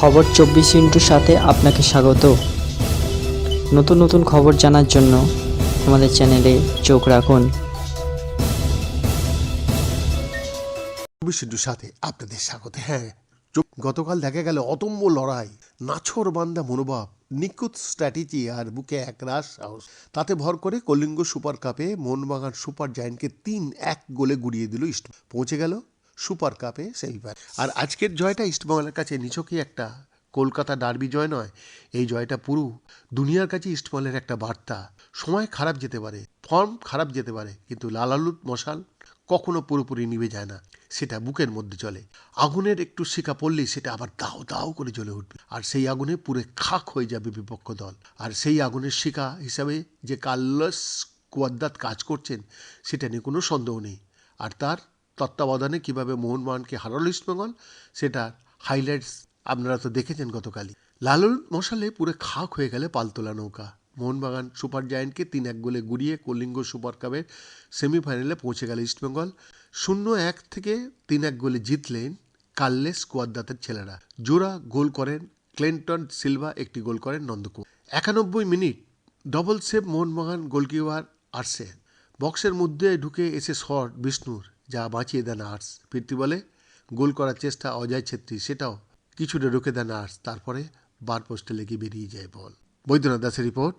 খবর চব্বিশ ইন্টুর সাথে আপনাকে স্বাগত। নতুন নতুন খবর জানার জন্য আমাদের চ্যানেলে চোখ রাখুন। বিশুদ্ধর সাথে আপনাদের স্বাগত। হ্যাঁ গতকাল দেখা গেল অতম্য লড়াই নাছর বান্দা মনোভাব, নিখুঁত স্ট্র্যাটেজি আর বুকে একরাশ সাহস। তাতে ভর করে কলিঙ্গ সুপার কাপে মোহনবাগান সুপার জায়েন্টকে তিন এক গোলে গুড়িয়ে দিল ইস্ট পৌঁছে গেল সুপার কাপে সেমিফাইনাল আর আজকের জয়টা ইস্টবেঙ্গলের কাছে নিছকই একটা কলকাতা ডার্বি জয় নয়, এই জয়টা পুরো দুনিয়ার কাছে ইস্টবেঙ্গলের একটা বার্তা। সময় খারাপ যেতে পারে, ফর্ম খারাপ যেতে পারে, কিন্তু লালালুট মশাল কখনো পুরোপুরি নিভে যায় না, সেটা বুকের মধ্যে চলে। আগুনের একটু শিকা পড়লেই সেটা আবার দাও দাও করে জ্বলে উঠবে। আর সেই আগুনে পুরে খাক হয়ে যাবে বিপক্ষ দল। আর সেই আগুনের শিকা হিসাবে যে কার্লস কুয়াদ্দাত কাজ করছেন, সেটা নিয়ে কোনো সন্দেহ নেই। আর তার তত্ত্বাবধানে কীভাবে মোহনবাগানকে হারালো ইস্টবেঙ্গল সেটা হাইলাইটস আপনারা তো দেখেছেন গতকালই। লালুর মশালে পুরো খাক হয়ে গেলে পালতোলা নৌকা। মোহনবাগান সুপার জায়েন্টকে তিন এক গোলে গুড়িয়ে কলিঙ্গ সুপার কাপের সেমিফাইনালে পৌঁছে গেল ইস্টবেঙ্গল শূন্য এক থেকে তিন এক গোলে জিতলেন কার্লেস কুয়াদ্দাতের ছেলেরা। জোড়া গোল করেন ক্লেন্টন সিলভা, একটি গোল করেন নন্দকুমার। একানব্বই minute double save Mohun Bagan goalkeeper আর্সেন। বক্সের মধ্যে ঢুকে এসে শট বিষ্ণুর। যা বাঁচিয়ে দেন আর্টস ফিরতি বলে, গোল করার চেষ্টা অজয় ছেত্রী, সেটাও কিছুটা রুখে দেন আর্টস তারপরে বার পোস্টে লেগে বেরিয়ে যায় বল। বৈদ্যনাথ দাসের রিপোর্ট।